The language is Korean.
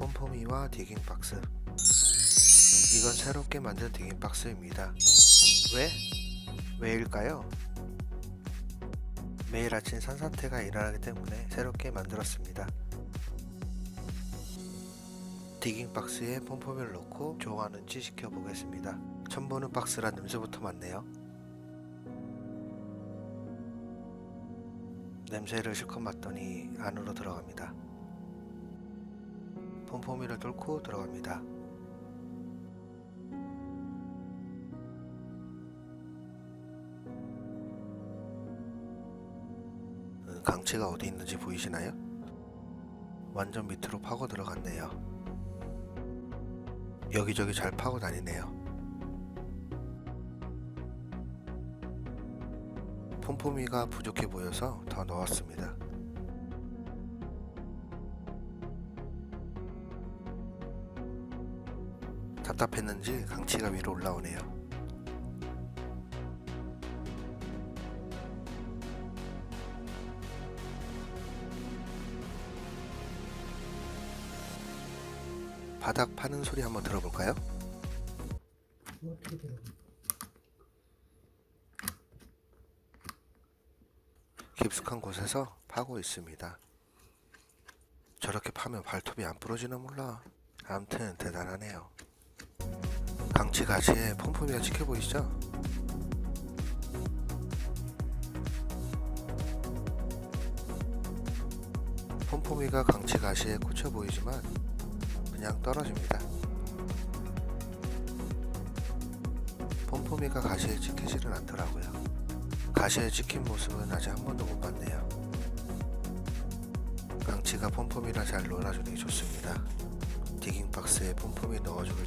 폼폼이와 디깅 박스. 이건 새롭게 만든 디깅 박스입니다. 왜? 왜일까요? 매일 아침 산사태가 일어나기 때문에 새롭게 만들었습니다. 디깅 박스에 폼폼이를 넣고 좋아하는지 지켜보겠습니다. 처음 보는 박스라 냄새부터 맡네요. 냄새를 실컷 맡더니 안으로 들어갑니다 폼폼이를 뚫고 들어갑니다. 음, 강치가 어디 있는지 보이시나요? 완전 밑으로 파고 들어갔네요. 여기저기 잘 파고 다니네요. 폼폼이가 부족해 보여서 더 넣었습니다. 답답했는지 강치가 위로 올라오네요. 바닥 파는 소리 한번 들어볼까요? 깊숙한 곳에서 파고 있습니다. 저렇게 파면 발톱이 안 부러지나 몰라. 암튼 대단하네요. 폼폼이가 찍혀 보이시죠? 폼폼이가 강치 가시에 꽂혀 보이지만 그냥 떨어집니다. 폼폼이가 가시에 찍히지는 않더라고요. 가시에 찍힌 모습은 아직 한 번도 못 봤네요. 강치가 폼폼이랑 잘 놀아주는 게 좋습니다. 디깅 박스에 폼폼이 잘.